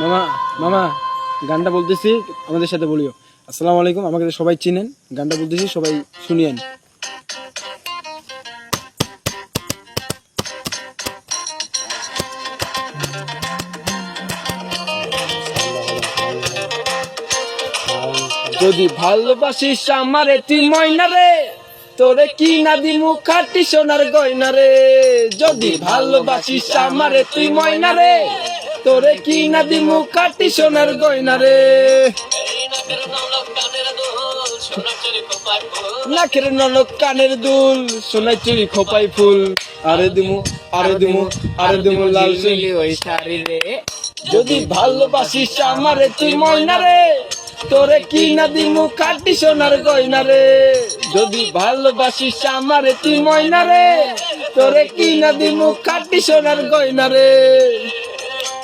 মামা মামা, গানটা বলতেছি, আমাদের সাথে বলিও। আসসালামু আলাইকুম, আমাকে সবাই চিনেন। গানটা বলতেছি, সবাই শুনিয়েন। যদি ভালোবাসিস আমারে, তুই ময়না রে, তোরে কি না দিমু খাটি সোনার গয়না রে? যদি ভালোবাসিস আমারে, তুই ময়না রে তোরে কি না দিমু খাটি সোনার গয়না রে? নাকের ননক কানের দুল সোনার চুরি খোপাই ফুল। আরে দিমু আরে দিমু আরে দিমু লাল সিলি ওই শাড়ি রে। যদি ভালোবাসিস আমারে তুই ময়না। রে তোরে কি না দিমু কাটি সোনার গয়না রে? যদি ভালোবাসিস আমারে তুই ময়না রে তোরে কি না দিমু কাটি সোনার গয়না রে।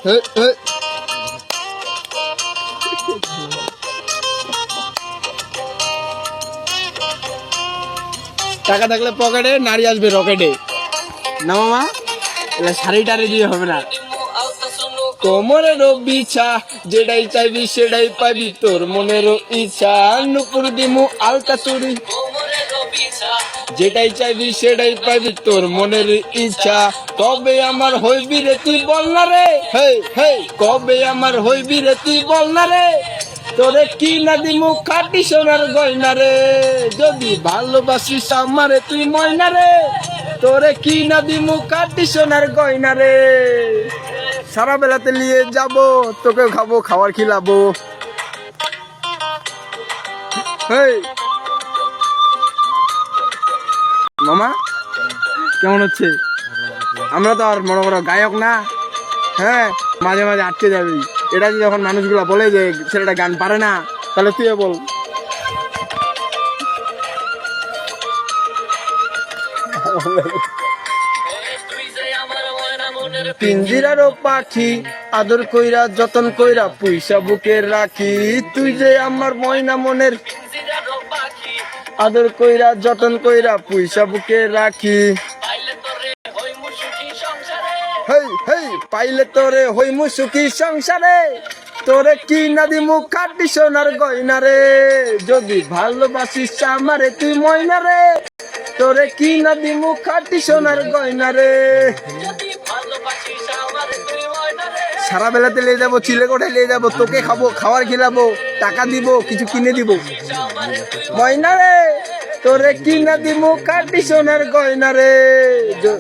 টাকা থাকলে পকেটে নারী আসবে রকেটে। না মামা এটা শাড়ি টাড়ি দিয়ে হবে না। কোমরের বিছা যেটাই চাইবি সেটাই পাবি। তোর মনের ইচ্ছা নুপুর দিমু আলতা চুরি। যেটাই চাইবি সেটাই পাবি তোর মনের ইচ্ছা। কবে আমার হইবি রে তুই বল না রে? কবে আমার হইবি রে তুই বল না রে? তোরে কি না দিমু খাটি সোনার গয়না রে? যদি ভালোবাসিস আমারে তুই ময়না রে? তোরে কি না দিমু খাটি সোনার গয়না রে? সারা বেলাতে নিয়ে যাব তোকে খাব খাবার খিলাবো। হেই মামা, কেমন হচ্ছে? আমরা তো আর বড় বড় গায়ক না হ্যাঁ মাঝে মাঝে আটকে যাবি। এটা যখন মানুষগুলো বলে যে ছেলেটা গান পারে না, তাহলে তুই বল। পিঞ্জিরারও পাখি, আদর কইরা যতন কইরা পয়সা বুকে রাখি। তুই যে আমার ময়না মনের আদর কইরা যতন কইরা পয়সা বুকে রাখি। হেই হেই পাইলে তোরে হইমু সুখী সংসারে। তোরে কি না দিমু খাটি সোনার গয়না রে। যদি ভালোবাসিস আমারে তুই ময়না রে। তোরে কি না দিমু খাটি সোনার গয়না রে। সারা বেলাতে নিয়ে যাব চিলে কোঠে নিয়ে যাব তোকে খাব খাবার খেলাবো টাকা দিব কিছু কিনে দিব। ময়না রে তোরে কিনা দিব কাটি সোনার গয়না রে। য-